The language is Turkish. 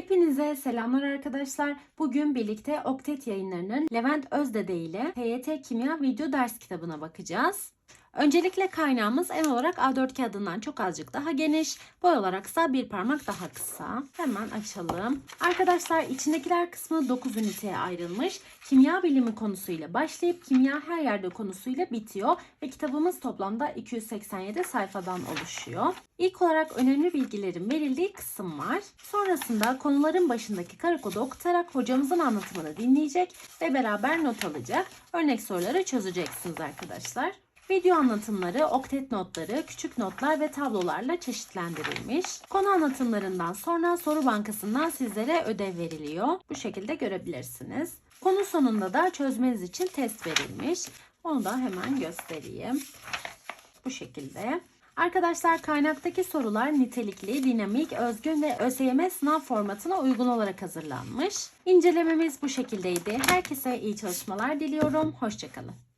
Hepinize selamlar arkadaşlar. Bugün birlikte Oktet yayınlarının Levent Özdede ile TYT Kimya video ders kitabına bakacağız. Öncelikle kaynağımız en olarak A4 kağıdından çok azıcık daha geniş, boy olaraksa bir parmak daha kısa. Hemen açalım. Arkadaşlar içindekiler kısmı 9 üniteye ayrılmış. Kimya bilimi konusuyla başlayıp kimya her yerde konusuyla bitiyor ve kitabımız toplamda 287 sayfadan oluşuyor. İlk olarak önemli bilgilerin verildiği kısım var. Sonrasında konuların başındaki kare kodu okutarak hocamızın anlatımını dinleyecek ve beraber not alacak. Örnek soruları çözeceksiniz arkadaşlar. Video anlatımları, oktet notları, küçük notlar ve tablolarla çeşitlendirilmiş. Konu anlatımlarından sonra soru bankasından sizlere ödev veriliyor. Bu şekilde görebilirsiniz. Konu sonunda da çözmeniz için test verilmiş. Onu da hemen göstereyim. Bu şekilde. Arkadaşlar kaynaktaki sorular nitelikli, dinamik, özgün ve ÖSYM sınav formatına uygun olarak hazırlanmış. İncelememiz bu şekildeydi. Herkese iyi çalışmalar diliyorum. Hoşçakalın.